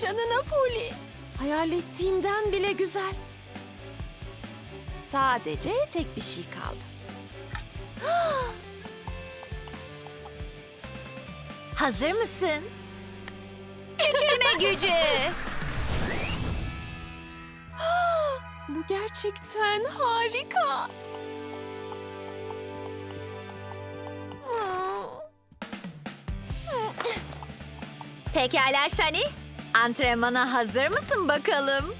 canına Poli. Hayal ettiğimden bile güzel. Sadece tek bir şey kaldı. Hazır mısın? Küçülme gücü. Bu gerçekten harika. Pekala Shani. Antrenmana hazır mısın bakalım?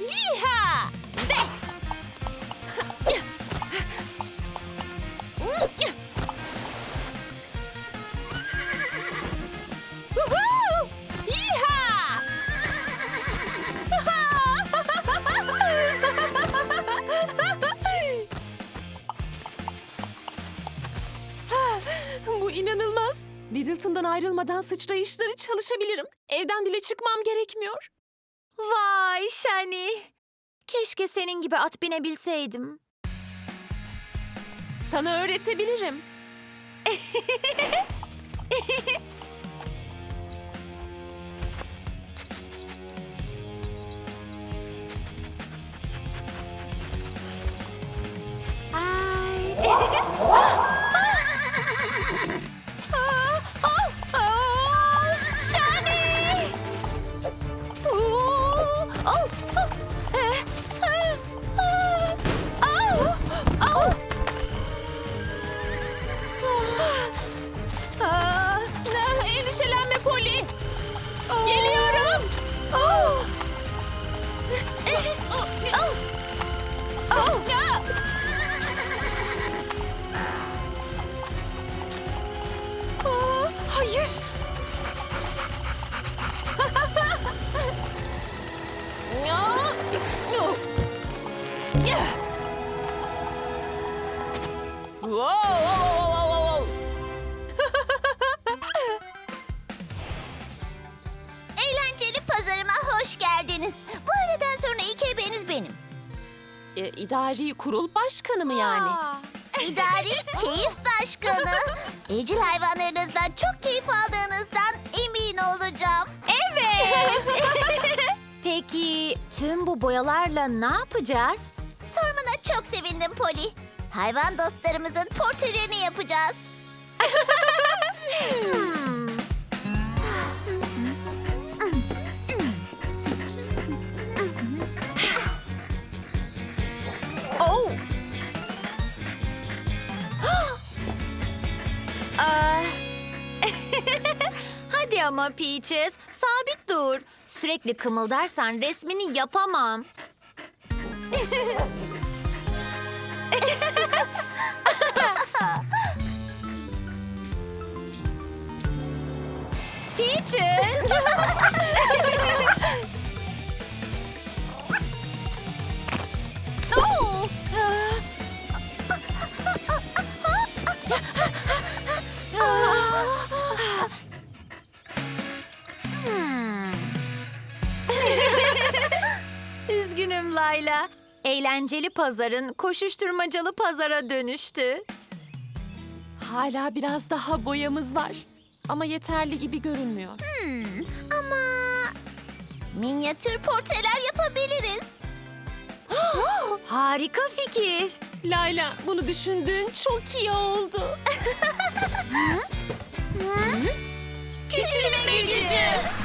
Yiha! De! Yiha! Bu inanılmaz. Littleton'dan ayrılmadan sıçrayışları çalışabilirim. Evden bile çıkmam gerekmiyor. Vay Shani. Keşke senin gibi at binebilseydim. Sana öğretebilirim. Ay. Aa, E, idari kurul başkanı mı yani? Aa. İdari keyif başkanı. Evcil hayvanlarınızdan çok keyif aldığınızdan emin olacağım. Evet. Peki tüm bu boyalarla ne yapacağız? Sormana çok sevindim Poli. Hayvan dostlarımızın portrelerini yapacağız. Hmm. Ama Peaches, sabit dur. Sürekli kımıldarsan resmini yapamam. Peaches. Eğlenceli pazarın koşuşturmacalı pazara dönüştü. Hala biraz daha boyamız var. Ama yeterli gibi görünmüyor. Hmm, ama minyatür portreler yapabiliriz. Harika fikir. Layla bunu düşündüğün çok iyi oldu. Küçülme gücü.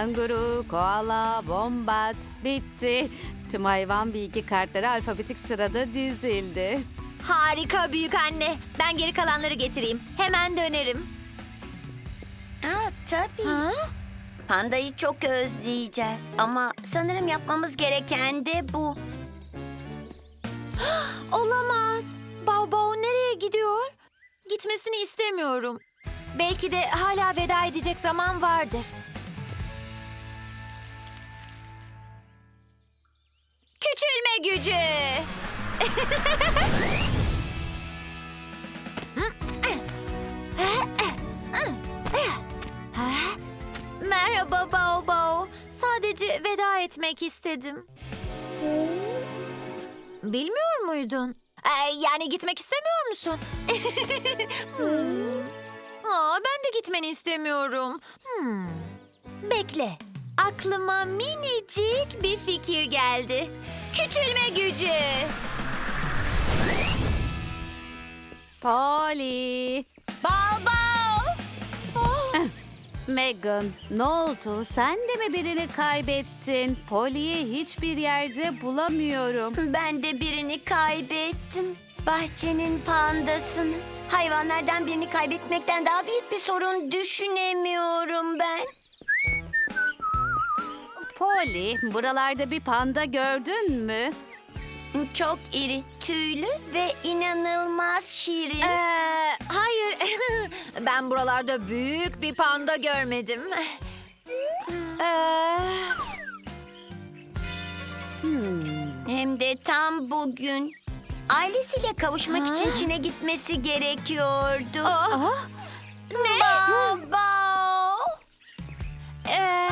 Kanguru, koala, bombat, bitti. Tüm hayvan bilgi kartları alfabetik sırada dizildi. Harika büyük anne. Ben geri kalanları getireyim. Hemen dönerim. Aa, tabii. Ha? Pandayı çok özleyeceğiz. Ama sanırım yapmamız gereken de bu. Olamaz. Bao nereye gidiyor? Gitmesini istemiyorum. Belki de hala veda edecek zaman vardır. Küçülme gücü. Merhaba Bao Bao. Sadece veda etmek istedim. Bilmiyor muydun? Ee, yani gitmek istemiyor musun? Hmm. Aa, ben de gitmeni istemiyorum. Hmm. Bekle. Aklıma minicik bir fikir geldi. Küçülme gücü. Polly. Baba! Megan, ne oldu? Sen de mi birini kaybettin? Polly'yi hiçbir yerde bulamıyorum. Ben de birini kaybettim. Bahçenin pandasını. Hayvanlardan birini kaybetmekten daha büyük bir sorun düşünemiyorum ben. Polly, buralarda bir panda gördün mü? Çok iri, tüylü ve inanılmaz şirin. Ee, hayır. ben buralarda büyük bir panda görmedim. Ee, Hmm. Hem de tam bugün. Ailesiyle kavuşmak Ha? için Çin'e gitmesi gerekiyordu. aa, ne? Baba! Ee,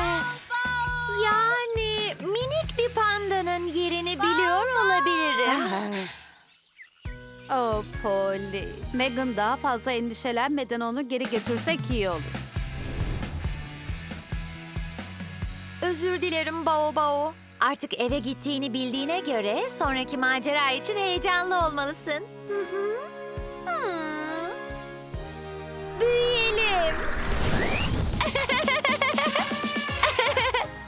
yerini biliyor olabilirim. Oh Polly. Megan daha fazla endişelenmeden onu geri götürsek iyi olur. Özür dilerim Bao Bao. Artık eve gittiğini bildiğine göre sonraki macera için heyecanlı olmalısın. Hı hı. Hmm. Büyüyelim.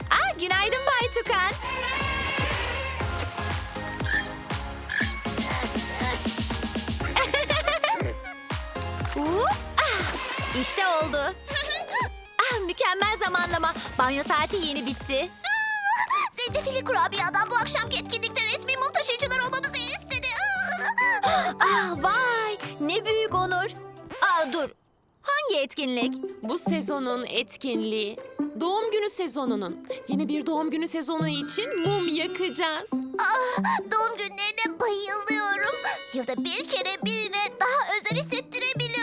Aa, günaydın Bay Tukan. İşte oldu. Ah, mükemmel zamanlama. Banyo saati yeni bitti. Zencefilli kurabiye adam bu akşamki etkinlikte resmi mum taşıyıcılar olmamızı istedi. Ah vay ne büyük onur. Aa dur. Hangi etkinlik? Bu sezonun etkinliği. Doğum günü sezonunun. Yeni bir doğum günü sezonu için mum yakacağız. Doğum günlerine bayılıyorum. Yılda bir kere birine daha özel hissettirebiliyorsun.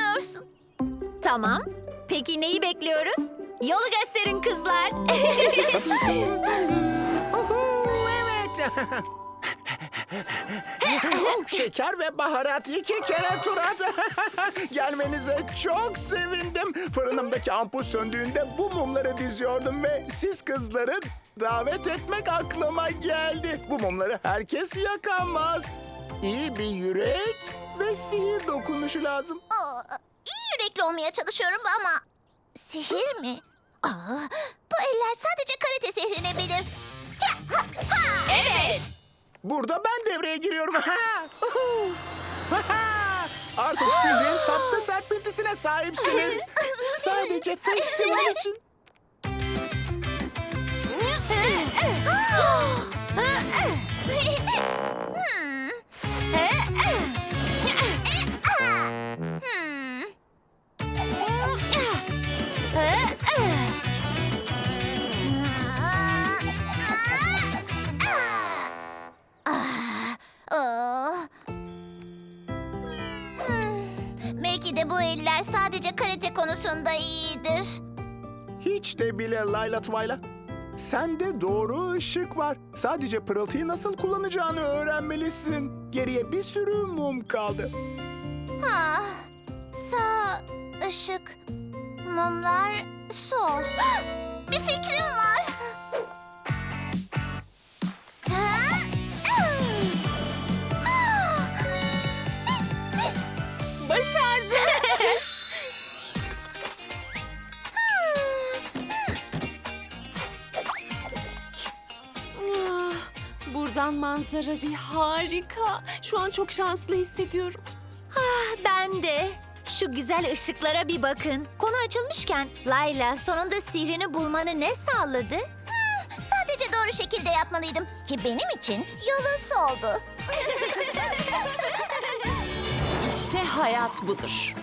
Tamam. Peki neyi bekliyoruz? Yolu gösterin kızlar. evet. Şeker ve baharat iki kere tur at. Gelmenize çok sevindim. Fırınımdaki ampul söndüğünde bu mumları diziyordum ve siz kızları davet etmek aklıma geldi. Bu mumları herkes yakamaz. İyi bir yürek ve sihir dokunuşu lazım. İyi yürekli olmaya çalışıyorum ama sihir mi? Aa, bu eller sadece karate sihrine bilir. Evet. Burada ben devreye giriyorum. Ha! Uhu! Ha! Artık sihrin tatlı serpintisine sahipsiniz. Sadece festival için. Hmm. Bu eller sadece karate konusunda iyidir. Hiç de bile Layla Twyla. Sende doğru ışık var. Sadece pırıltıyı nasıl kullanacağını öğrenmelisin. Geriye bir sürü mum kaldı. Ha, sağ ışık, mumlar sol. Manzara bir harika. Şu an çok şanslı hissediyorum. ben de. Şu güzel ışıklara bir bakın. Konu açılmışken Layla sonunda sihrini bulmanı ne sağladı? Sadece doğru şekilde yapmalıydım ki benim için yolu soldu. İşte hayat budur.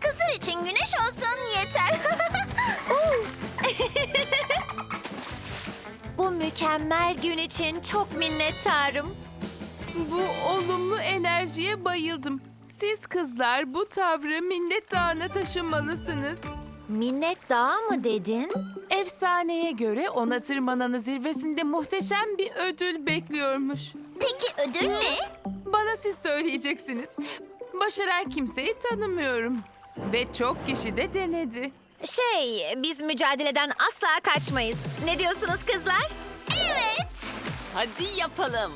Kızlar için güneş olsun yeter. mükemmel gün için çok minnettarım. Bu olumlu enerjiye bayıldım. Siz kızlar bu tavrı minnet dağına taşımalısınız. Minnet dağı mı dedin? Efsaneye göre ona tırmananı zirvesinde muhteşem bir ödül bekliyormuş. Peki ödül ne? Bana siz söyleyeceksiniz. Başaran kimseyi tanımıyorum. Ve çok kişi de denedi. Şey, biz mücadeleden asla kaçmayız. Ne diyorsunuz kızlar? Hadi yapalım.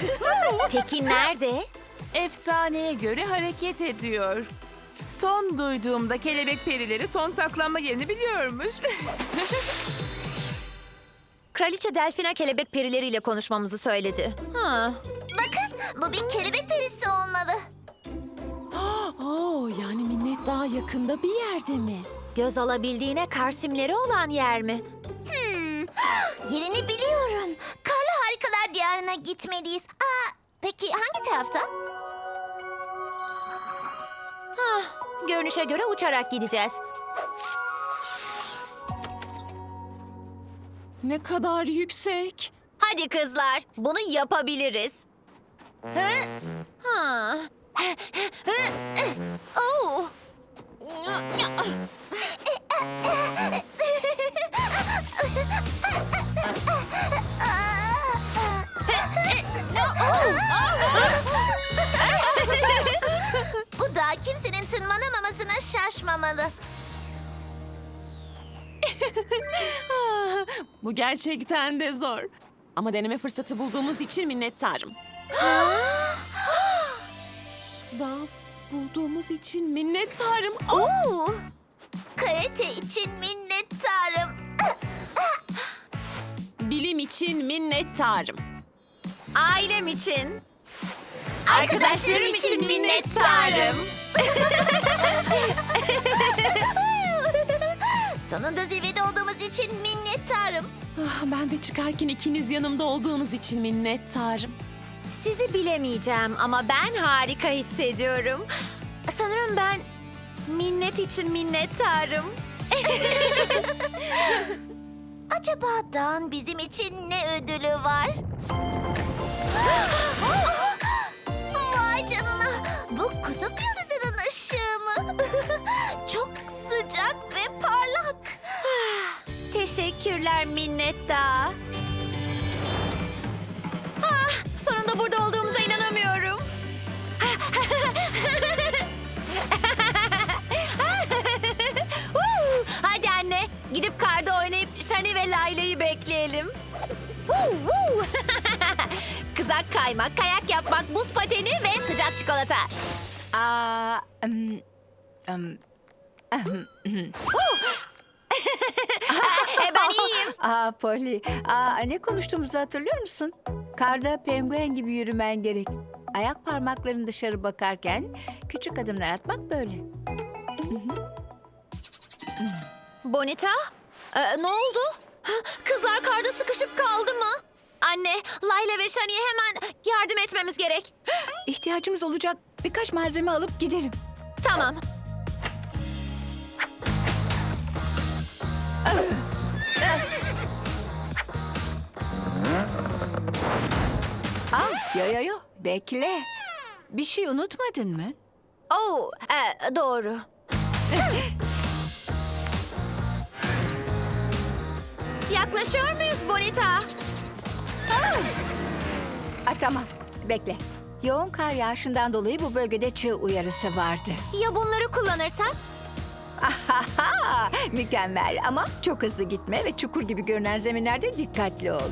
Peki nerede? Efsaneye göre hareket ediyor. Son duyduğumda kelebek perileri son saklanma yerini biliyormuş. Kraliçe Delfina kelebek perileriyle konuşmamızı söyledi. Ha, Bakın bu bir kelebek perisi olmalı. Oo, yani minnet daha yakında bir yerde mi? göz alabildiğine kar simleri olan yer mi? Yerini biliyorum. Karlı Harikalar Diyarı'na gitmeliyiz. Aa, peki hangi tarafta? Hah, görünüşe göre uçarak gideceğiz. Ne kadar yüksek. Hadi kızlar, bunu yapabiliriz. Hı? Ha. Hı? Oh. Şaşmamalı. Bu gerçekten de zor. Ama deneme fırsatı bulduğumuz için minnettarım. Daha bulduğumuz için minnettarım. Oo. Karate için minnettarım. Bilim için minnettarım. Ailem için. Arkadaşlarım için minnettarım. Sonunda zirvede olduğumuz için minnettarım. Ah, ben de çıkarken ikiniz yanımda olduğunuz için minnettarım. Sizi bilemeyeceğim ama ben harika hissediyorum. Sanırım ben minnet için minnettarım. Acaba dağın bizim için ne ödülü var? Teşekkürler minnetta. Ah, sonunda burada olduğumuza inanamıyorum. Woo! Hadi anne, gidip karda oynayıp Shani ve Layla'yı bekleyelim. Kızak kaymak, kayak yapmak, buz pateni ve sıcak çikolata. Aa, ım, ım, E, ben iyiyim. Aa Polly, aa, ne konuştuğumuzu hatırlıyor musun? Karda penguen gibi yürümen gerek. Ayak parmakların dışarı bakarken küçük adımlar atmak böyle. Bonita? Ee, ne oldu? Ha, Kızlar karda sıkışıp kaldı mı? Anne, Layla ve Shani'ye hemen yardım etmemiz gerek. İhtiyacımız olacak birkaç malzeme alıp gidelim. Tamam. Aa, yo yo yo, bekle. Bir şey unutmadın mı? Oo, e, doğru. Yaklaşıyor muyuz Bonita? Aa, tamam, bekle. Yoğun kar yağışından dolayı bu bölgede çığ uyarısı vardı. Ya bunları kullanırsak? Ahaha, mükemmel ama çok hızlı gitme ve çukur gibi görünen zeminlerde dikkatli ol.